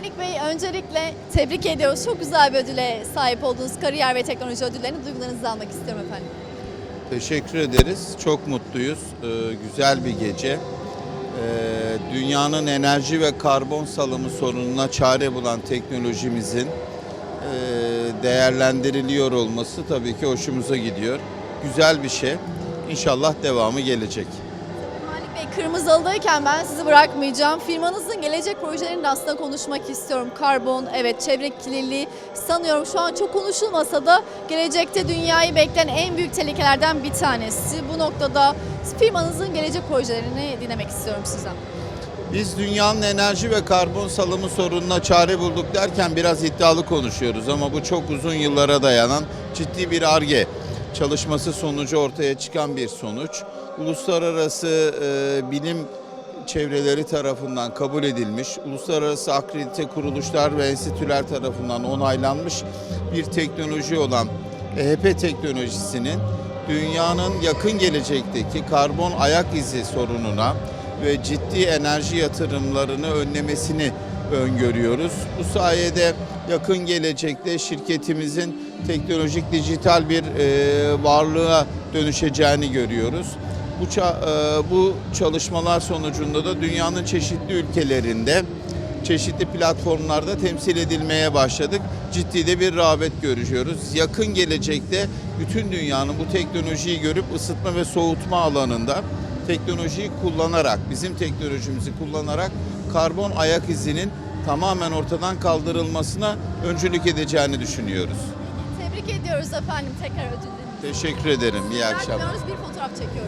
Manik Bey öncelikle tebrik ediyoruz. Çok güzel bir ödüle sahip olduğunuz kariyer ve teknoloji ödüllerini duygularınızı almak istiyorum efendim. Teşekkür ederiz. Çok mutluyuz. Ee, güzel bir gece. Ee, dünyanın enerji ve karbon salımı sorununa çare bulan teknolojimizin e, değerlendiriliyor olması tabii ki hoşumuza gidiyor. Güzel bir şey. İnşallah devamı gelecek. Bey Kırmızılı'dayken ben sizi bırakmayacağım. Firmanızın gelecek projelerini aslında konuşmak istiyorum. Karbon, evet çevre kirliliği sanıyorum şu an çok konuşulmasa da gelecekte dünyayı bekleyen en büyük tehlikelerden bir tanesi. Bu noktada firmanızın gelecek projelerini dinlemek istiyorum sizden. Biz dünyanın enerji ve karbon salımı sorununa çare bulduk derken biraz iddialı konuşuyoruz ama bu çok uzun yıllara dayanan ciddi bir ARGE çalışması sonucu ortaya çıkan bir sonuç. Uluslararası e, bilim çevreleri tarafından kabul edilmiş, uluslararası akredite kuruluşlar ve enstitüler tarafından onaylanmış bir teknoloji olan EHP teknolojisinin dünyanın yakın gelecekteki karbon ayak izi sorununa ve ciddi enerji yatırımlarını önlemesini öngörüyoruz. Bu sayede yakın gelecekte şirketimizin teknolojik dijital bir e, varlığa dönüşeceğini görüyoruz. Bu, e, bu çalışmalar sonucunda da dünyanın çeşitli ülkelerinde çeşitli platformlarda temsil edilmeye başladık. Ciddi de bir rağbet görüyoruz. Yakın gelecekte bütün dünyanın bu teknolojiyi görüp ısıtma ve soğutma alanında teknolojiyi kullanarak, bizim teknolojimizi kullanarak karbon ayak izinin tamamen ortadan kaldırılmasına öncülük edeceğini düşünüyoruz. Tebrik ediyoruz efendim tekrar ödüllerinizi. Teşekkür ederim. İyi akşamlar. Bir fotoğraf çekiyoruz.